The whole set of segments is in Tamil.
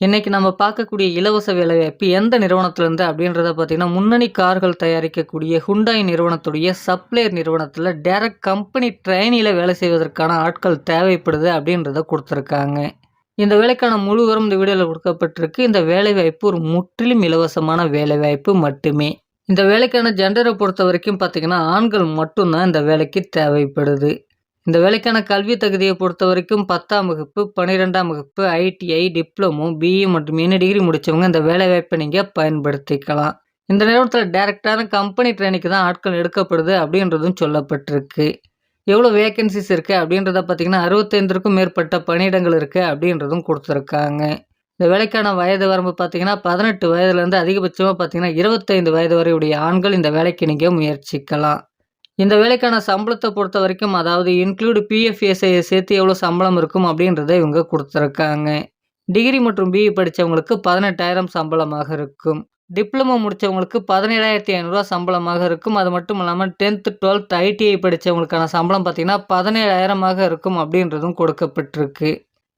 இன்றைக்கி நம்ம பார்க்கக்கூடிய இலவச வேலைவாய்ப்பு எந்த நிறுவனத்திலேருந்து அப்படின்றத பார்த்தீங்கன்னா, முன்னணி கார்கள் தயாரிக்கக்கூடிய ஹுண்டாய் நிறுவனத்துடைய சப்ளையர் நிறுவனத்தில் டேரக்ட் கம்பெனி ட்ரெயினில் வேலை செய்வதற்கான ஆட்கள் தேவைப்படுது அப்படின்றத கொடுத்துருக்காங்க இந்த வேலைக்கான முழு விவரம் இந்த வீடியோவில் கொடுக்கப்பட்டிருக்கு இந்த வேலைவாய்ப்பு ஒரு முற்றிலும் இலவசமான வேலைவாய்ப்பு மட்டுமே. இந்த வேலைக்கான ஜென்ரலை பொறுத்த வரைக்கும் பார்த்தீங்கன்னா, ஆண்கள் மட்டும்தான் இந்த வேலைக்கு தேவைப்படுது. இந்த வேலைக்கான கல்வி தகுதியை பொறுத்த வரைக்கும் பத்தாம் வகுப்பு, 12ஆம் வகுப்பு, ஐடிஐ, டிப்ளமோ, பிஇ மற்றும் எனி டிகிரி முடிச்சவங்க இந்த வேலைவாய்ப்ப நீங்கள் பயன்படுத்திக்கலாம். இந்த நிறுவனத்தில் டைரக்ட்டான கம்பெனி ட்ரெயினுக்கு தான் ஆட்கள் எடுக்கப்படுது அப்படின்றதும் சொல்லப்பட்டிருக்கு. எவ்வளோ வேகன்சிஸ் இருக்குது அப்படின்றத பார்த்தீங்கன்னா, 65ற்கும் மேற்பட்ட பணியிடங்கள் இருக்குது அப்படின்றதும் கொடுத்துருக்காங்க இந்த வேலைக்கான வயது வரம்பு பார்த்தீங்கன்னா, பதினெட்டு வயதுலேருந்து அதிகபட்சமாக பார்த்தீங்கன்னா, 25 வயது வரையுடைய ஆண்கள் இந்த வேலைக்கு நீங்கள் முயற்சிக்கலாம். இந்த வேலைக்கான சம்பளத்தை பொறுத்த வரைக்கும் அதாவது இன்க்ளூட் பிஎஃப், சேர்த்து எவ்வளோ சம்பளம் இருக்கும் அப்படின்றத இவங்க கொடுத்துருக்காங்க டிகிரி மற்றும் பிஇ படித்தவங்களுக்கு பதினெட்டாயிரம் சம்பளமாக இருக்கும். டிப்ளமோ முடிச்சவங்களுக்கு பதினேழாயிரத்தி ஐநூறுரூவா சம்பளமாக இருக்கும். அது மட்டும் இல்லாமல் டென்த்து டுவெல்த் ஐடிஐ படித்தவங்களுக்கான சம்பளம் பார்த்திங்கன்னா பதினேழாயிரமாக இருக்கும் அப்படின்றதும் கொடுக்கப்பட்டிருக்கு.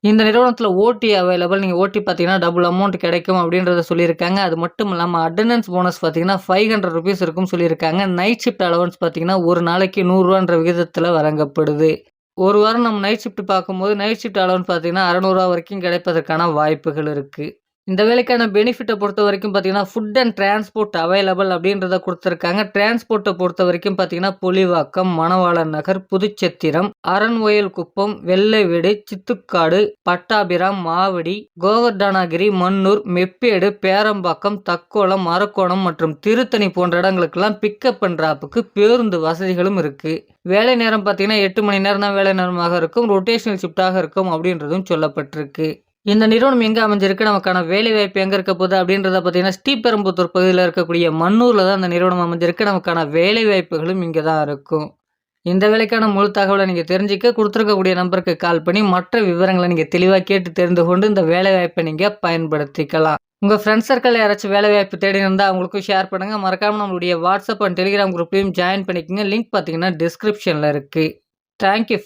இந்த நிறுவனத்தில் ஓடி அவைலபிள். நீங்கள் ஓட்டி பார்த்தீங்கன்னா, டபுள் அமௌண்ட் கிடைக்கும் அப்படின்றத சொல்லியிருக்காங்க. அது மட்டும் இல்லாமல் அட்டண்டன்ஸ் போனஸ் பார்த்தீங்கன்னா, ரூ. 500 இருக்கும்னு சொல்லியிருக்காங்க. நைட் ஷிஃப்ட் அலவன்ஸ் பார்த்தீங்கன்னா, ஒரு நாளைக்கு நூறுரூவான்ற விகிதத்தில் வழங்கப்படுது. ஒரு வாரம் நம்ம நைட் ஷிஃப்ட் பார்க்கும்போது, நைட் ஷிஃப்ட் அலவன்ஸ் பார்த்தீங்கன்னா, அறநூறுவா வரைக்கும் கிடைப்பதற்கான வாய்ப்புகள் இருக்குது இந்த வேலைக்கான பெனிஃபிட்டை பொறுத்த வரைக்கும் பார்த்தீங்கன்னா, ஃபுட் அண்ட் டிரான்ஸ்போர்ட் அவைலபிள் அப்படின்றத கொடுத்துருக்காங்க டிரான்ஸ்போர்ட்டை பொறுத்த வரைக்கும் பார்த்தீங்கன்னா, புலிவாக்கம், மணவாளர் நகர், புதுச்சத்திரம், அரண்வயல்குப்பம், வெள்ளவீடு, சித்துக்காடு, பட்டாபிராம், மாவடி, கோவர்தனாகிரி மன்னூர், மெப்பேடு, பேரம்பாக்கம், தக்கோலம், அரக்கோணம் மற்றும் திருத்தணி போன்ற இடங்களுக்கெல்லாம் பிக்கப் அண்ட் பேருந்து வசதிகளும் இருக்குது வேலை நேரம் பார்த்தீங்கன்னா, எட்டு மணி நேரம் தான் வேலை நேரமாக இருக்கும். ரொட்டேஷனல் ஷிஃப்ட்டாக இருக்கும் அப்படின்றதும் சொல்லப்பட்டிருக்கு. இந்த நிறுவனம் எங்கே அமைஞ்சிருக்கு? நமக்கான வேலைவாய்ப்பு எங்கே இருக்க போகுது? அப்படின்றத பார்த்தீங்கன்னா, ஸ்ரீபெரும்புத்தூர் பகுதியில் இருக்கக்கூடிய மன்னூரில் தான் இந்த நிறுவனம் அமைஞ்சிருக்கு. நமக்கான வேலைவாய்ப்புகளும் இங்கே தான் இருக்கும். இந்த வேலைக்கான முழு தகவலை நீங்கள் தெரிஞ்சுக்க கொடுத்துருக்கக்கூடிய நம்பருக்கு கால் பண்ணி மற்ற விவரங்களை நீங்கள் தெளிவாக கேட்டு தெரிந்து கொண்டு இந்த வேலைவாய்ப்பை நீங்கள் பயன்படுத்திக்கலாம். உங்கள் ஃப்ரெண்ட்ஸ் சர்க்கிள் யாராச்சும் வேலைவாய்ப்பு தேடி இருந்தால் அவங்களுக்கும் ஷேர் பண்ணுங்கள் மறக்காமல் நம்மளுடைய வாட்ஸ்அப் அண்ட் டெலிகிராம் குரூப்லையும் ஜாயின் பண்ணிக்கோங்க லிங்க் பார்த்தீங்கன்னா, டிஸ்கிரிப்ஷனில் இருக்குது தேங்க் யூ